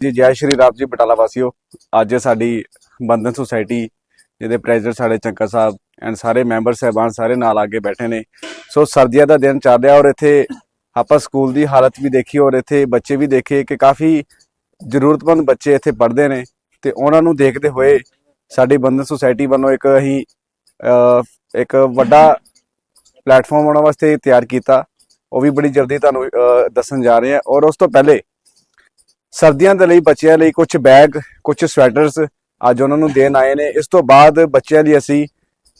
ਜੀ, ਜੈ ਸ਼੍ਰੀ ਰਾਮ ਜੀ ਬਟਾਲਾ ਵਾਸੀਓ। ਅੱਜ ਸਾਡੀ ਬੰਧਨ ਸੁਸਾਇਟੀ, ਜਿਹਦੇ ਪ੍ਰੈਜ਼ੀਡੈਂਟ ਸਾਡੇ ਚੰਕਾ ਸਾਹਿਬ ਐਂਡ ਸਾਰੇ ਮੈਂਬਰ ਸਹਿਬਾਨ ਸਾਰੇ ਨਾਲ ਆ ਕੇ ਬੈਠੇ ਨੇ। ਸੋ ਸਰਦੀਆਂ ਦਾ ਦਿਨ ਚੱਲ ਰਿਹਾ ਔਰ ਇੱਥੇ ਆਪਾਂ ਸਕੂਲ ਦੀ ਹਾਲਤ ਵੀ ਦੇਖੀ ਔਰ ਇੱਥੇ ਬੱਚੇ ਵੀ ਦੇਖੇ ਕਿ ਕਾਫੀ ਜ਼ਰੂਰਤਮੰਦ ਬੱਚੇ ਇੱਥੇ ਪੜ੍ਹਦੇ ਨੇ। ਤੇ ਉਹਨਾਂ ਨੂੰ ਦੇਖਦੇ ਹੋਏ ਸਾਡੀ ਬੰਧਨ ਸੁਸਾਇਟੀ ਵੱਲੋਂ ਇੱਕ ਅਸੀਂ ਇੱਕ ਵੱਡਾ ਪਲੇਟਫਾਰਮ ਉਹਨਾਂ ਵਾਸਤੇ ਤਿਆਰ ਕੀਤਾ। ਉਹ ਵੀ ਬੜੀ ਜਲਦੀ ਤੁਹਾਨੂੰ ਦੱਸਣ ਜਾ ਰਹੇ ਹਾਂ। ਔਰ ਉਸ ਤੋਂ ਪਹਿਲੇ ਸਰਦੀਆਂ ਦੇ ਲਈ, ਬੱਚਿਆਂ ਲਈ ਕੁਝ ਬੈਗ ਕੁਝ ਸਵੈਟਰਸ ਅੱਜ ਉਹਨਾਂ ਨੂੰ ਦੇਣ ਆਏ ਨੇ। ਇਸ ਤੋਂ ਬਾਅਦ ਬੱਚਿਆਂ ਲਈ ਅਸੀਂ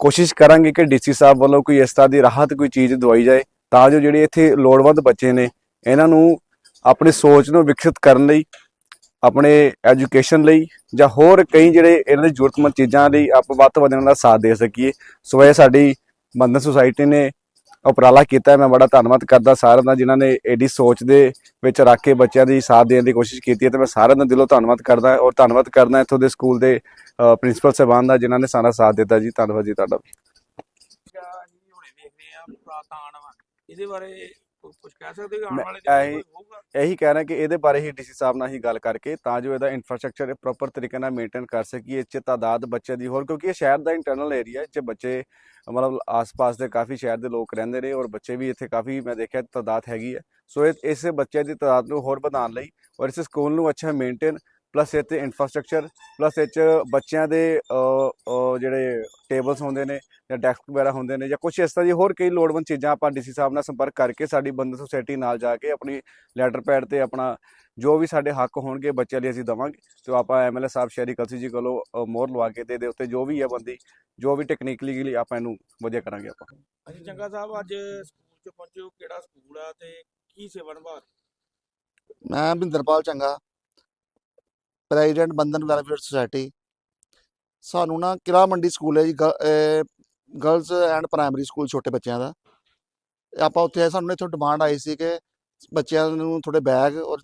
ਕੋਸ਼ਿਸ਼ ਕਰਾਂਗੇ ਕਿ ਡੀਸੀ ਸਾਹਿਬ ਵੱਲੋਂ ਕੋਈ ਇਸ ਤਰ੍ਹਾਂ ਦੀ ਰਾਹਤ, ਕੋਈ ਚੀਜ਼ ਦਵਾਈ ਜਾਏ, ਤਾਂ ਜੋ ਜਿਹੜੇ ਇੱਥੇ ਲੋੜਵੰਦ ਬੱਚੇ ਨੇ, ਇਹਨਾਂ ਨੂੰ ਆਪਣੀ ਸੋਚ ਨੂੰ ਵਿਕਸਿਤ ਕਰਨ ਲਈ, ਆਪਣੇ ਐਜੂਕੇਸ਼ਨ ਲਈ ਜਾਂ ਹੋਰ ਕਈ ਜਿਹੜੇ ਇਹਨਾਂ ਦੀ ਜ਼ਰੂਰਤਮੰਦ ਚੀਜ਼ਾਂ ਲਈ ਆਪਾਂ ਵੱਧ ਤੋਂ ਵੱਧ ਇਹਨਾਂ ਦਾ ਸਾਥ ਦੇ ਸਕੀਏ। ਸੋ ਇਹ ਸਾਡੀ ਬੰਧਨ ਸੁਸਾਇਟੀ ਨੇ ਉਪਰਾਲਾ ਕੀਤਾ। ਮੈਂ ਬੜਾ ਧੰਨਵਾਦ ਕਰਦਾ ਸਾਰਿਆਂ ਦਾ ਜਿਨ੍ਹਾਂ ਨੇ ਐਡੀ ਸੋਚ ਦੇ ਵਿੱਚ ਰੱਖ ਕੇ ਬੱਚਿਆਂ ਦੀ ਸਾਥ ਦੇਣ ਦੀ ਕੋਸ਼ਿਸ਼ ਕੀਤੀ ਹੈ ਤੇ ਮੈਂ ਸਾਰਿਆਂ ਦਾ ਦਿਲੋਂ ਧੰਨਵਾਦ ਕਰਦਾ ਔਰ ਧੰਨਵਾਦ ਕਰਦਾ ਇੱਥੋਂ ਦੇ ਸਕੂਲ ਦੇ ਪ੍ਰਿੰਸੀਪਲ ਸਾਹਿਬਾਨ ਦਾ ਜਿਨ੍ਹਾਂ ਨੇ ਸਾਰਾ ਸਾਥ ਦਿੱਤਾ ਜੀ। ਧੰਨਵਾਦ ਜੀ ਤੁਹਾਡਾ। ਇਹਦੇ ਬਾਰੇ ਕੁਝ ਕਹਿ ਸਕਦੇ ਹੋ ਆਉਣ ਮੈਂ ਵਾਲੇ ਇਹੀ- ਚ ਹੋਊਗਾ। ਇਹੀ ਕਹਿ ਰਿਹਾ ਕਿ ਇਹਦੇ ਬਾਰੇ ਹੀ ਡੀਸੀ ਸਾਹਿਬ ਨਾਲ ਹੀ ਗੱਲ ਕਰਕੇ ਤਾਂ ਜੋ ਇਹਦਾ ਇਨਫਰਾਸਟ੍ਰਕਚਰ ਪ੍ਰੋਪਰ ਤਰੀਕੇ ਨਾਲ ਮੇਨਟੇਨ ਕਰ ਸਕੀਏ ਇਹ 'ਚ ਤਾਦਾਦ ਬੱਚਿਆਂ ਦੀ ਹੋਰ ਕਿਉਂਕਿ ਇਹ ਸ਼ਹਿਰ ਦਾ ਇੰਟਰਨਲ ਏਰੀਆ ਹੈ 'ਚ ਬੱਚੇ ਮਤਲਬ ਆਸ-ਪਾਸ ਦੇ ਕਾਫੀ ਸ਼ਹਿਰ ਦੇ ਲੋਕ ਰਹਿੰਦੇ ਨੇ ਔਰ ਬੱਚੇ ਵੀ ਇੱਥੇ ਕਾਫੀ ਮੈਂ ਦੇਖਿਆ ਤਾਦਾਦ ਹੈਗੀ ਹੈ। ਸੋ ਇਹ ਇਸ ਬੱਚਿਆਂ ਦੀ ਤਾਦਾਦ ਨੂੰ ਹੋਰ ਵਧਾਉਣ ਲਈ ਔਰ ਇਸ ਸਕੂਲ ਨੂੰ ਅੱਛਾ ਮੇਨਟੇਨ ਪਲੱਸ ਇੱਥੇ ਇਨਫਰਾਸਟ੍ਰਕਚਰ ਪਲੱਸ ਇਹ 'ਚ ਬੱਚਿਆਂ ਦੇ ਜਿਹੜੇ ਟੇਬਲਸ ਹੁੰਦੇ ਨੇ ਜਾਂ ਡੈਸਕ ਵਗੈਰਾ ਹੁੰਦੇ ਨੇ ਜਾਂ ਕੁਝ ਇਸ ਤਰ੍ਹਾਂ ਦੀ ਹੋਰ ਕਈ ਲੋੜਵੰਦ ਚੀਜ਼ਾਂ ਆਪਾਂ ਡੀਸੀ ਸਾਹਿਬ ਨਾਲ ਸੰਪਰਕ ਕਰਕੇ ਸਾਡੀ ਬੰਦ ਸੁਸਾਇਟੀ ਨਾਲ ਜਾ ਕੇ ਆਪਣੀ ਲੈਟਰ ਪੈਡ ਤੇ ਆਪਣਾ ਜੋ ਵੀ ਸਾਡੇ ਹੱਕ ਹੋਣਗੇ ਬੱਚਿਆਂ ਲਈ ਅਸੀਂ ਦਵਾਂਗੇ। ਤੇ ਆਪਾਂ ਐਮਐਲਏ ਸਾਹਿਬ ਸ਼ਹਿਰੀ ਕਲਸੀ ਜੀ ਕੋਲੋਂ ਮੋਹਰ ਲਵਾ ਕੇ ਤੇ ਇਹਦੇ ਉੱਤੇ ਜੋ ਵੀ ਹੈ ਬੰਦੀ ਜੋ ਵੀ ਟੈਕਨੀਕਲੀ ਲਈ ਆਪਾਂ ਇਹਨੂੰ ਵਧੀਆ ਕਰਾਂਗੇ ਆਪਾਂ। ਅਸੀਂ ਚੰਗਾ ਸਾਹਿਬ ਅੱਜ ਸਕੂਲ ਚ ਪਹੁੰਚੇ ਹੋ ਕਿਹੜਾ ਸਕੂਲ ਆ ਤੇ ਕੀ ਸੇਵਾ ਨਿਭਾ ਰਹੇ? ਮੈਂ ਭਿੰਦਰਪਾਲ ਚੰਗਾ। ਪ੍ਰੈਜ਼ੀਡੈਂਟ ਬੰਧਨ ਵੈਲਫੇਅਰ ਸੁਸਾਇਟੀ ਸਾਨੂੰ ਨਾ ਕਿਲਾ ਮੰਡੀ ਸਕੂਲ ਹੈ ਜੀ ਗਰਲਸ ਐਂਡ ਪ੍ਰਾਇਮਰੀ ਸਕੂਲ ਛੋਟੇ ਬੱਚਿਆਂ ਦਾ। ਆਪਾਂ ਉੱਥੇ ਸਾਨੂੰ ਇੱਥੋਂ ਡਿਮਾਂਡ ਆਈ ਸੀ ਕਿ ਬੱਚਿਆਂ ਨੂੰ ਥੋੜੇ ਬੈਗ ਔਰ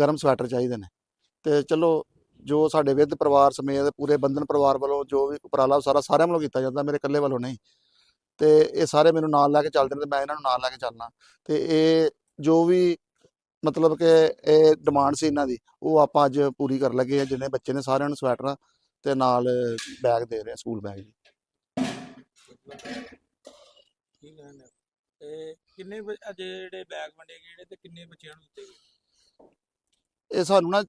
ਗਰਮ ਸਵੈਟਰ ਚਾਹੀਦੇ ਨੇ। ਤੇ ਚਲੋ, ਜੋ ਸਾਡੇ ਵਿਦ ਪਰਿਵਾਰ ਸਮੇਤ ਪੂਰੇ ਬੰਧਨ ਪਰਿਵਾਰ ਵੱਲੋਂ ਜੋ ਵੀ ਉਪਰਾਲਾ ਉਹ ਸਾਰਾ ਸਾਰਿਆਂ ਵੱਲੋਂ ਕੀਤਾ ਜਾਂਦਾ, ਮੇਰੇ ਇਕੱਲੇ ਵੱਲੋਂ ਨਹੀਂ। ਤੇ ਇਹ ਸਾਰੇ ਮੈਨੂੰ ਨਾਲ ਲੈ ਕੇ ਚੱਲਦੇ ਨੇ ਤੇ ਮੈਂ ਇਹਨਾਂ ਨੂੰ ਨਾਲ ਲੈ ਕੇ ਚੱਲਣਾ ਤੇ ਇਹ ਜੋ ਵੀ ਮਤਲਬ ਕਿ ਇਹ ਡਿਮਾਂਡ ਸੀ ਇਹਨਾਂ ਦੀ ਉਹ ਆਪਾਂ ਅੱਜ ਪੂਰੀ ਕਰਨ ਲੱਗੇ ਆ ਜਿੰਨੇ ਬੱਚੇ ਨੇ ਸਾਰਿਆਂ ਨੂੰ ਸਵੈਟਰ ਤੇ ਨਾਲ ਬੈਗ ਦੇ ਰਹੇ ਆ ਸਕੂਲ ਬੈਗ ਜੀ। ਕੀ ਕਹਿੰਦੇ ਤੇ ਕਿੰਨੇ ਬ- ਅੱਜ ਜਿਹੜੇ ਬੈਗ ਵੰਡੇ ਗਏ ਜਿਹੜੇ ਤੇ ਕਿੰਨੇ ਬੱਚਿਆਂ ਨੂੰ ਦਿੱਤੇ ਗਏ? ਇਹ ਸਾਨੂੰ ਨਾ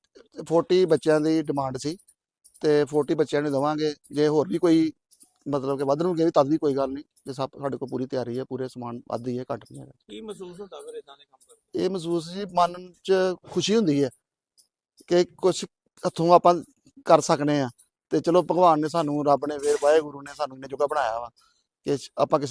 40 ਬੱਚਿਆਂ ਦੀ ਡਿਮਾਂਡ ਸੀ ਤੇ 40 ਬੱਚਿਆਂ ਨੂੰ ਦੇਵਾਂਗੇ ਜੇ ਹੋਰ ਵੀ ਕੋਈ ਮਤਲਬ ਕਿ ਵੱਧ ਨੂਗੇ ਵੀ ਤਦ ਵੀ ਕੋਈ ਗੱਲ ਨਹੀਂ ਜੇ ਸਭ ਸਾਡੇ ਕੋਲ ਪੂਰੀ ਤਿਆਰੀ ਹੈ ਪੂਰੇ ਸਮਾਨ ਵੱਧ ਹੀ ਹੈ ਘੱਟ ਨਹੀਂ ਹੈਗਾ। ਕੀ ਮਹਿਸੂਸ ਹੁੰਦਾ ਫਿਰ ਇਦਾਂ ਦੇ ਕੰਮ ਕਰਕੇ ਇਹ ਮਹਿਸੂਸ ਜੀ ਮਨ 'ਚ ਖੁਸ਼ੀ ਹੁੰਦੀ ਹੈ ਕਿ ਕੁਝ ਹੱਥੋਂ ਆਪਾਂ ਕਰ ਸਕਨੇ ਆ। ਤੇ ਚਲੋ ਭਗਵਾਨ ਨੇ ਸਾਨੂੰ ਰੱਬ ਨੇ ਫਿਰ ਵਾਹਿਗੁਰੂ ਨੇ ਸਾਨੂੰ ਇੰਨੇ ਜੋਗਾ ਬਣਾਇਆ ਵਾ ਕਿ ਆਪਾਂ ਕਿਸੇ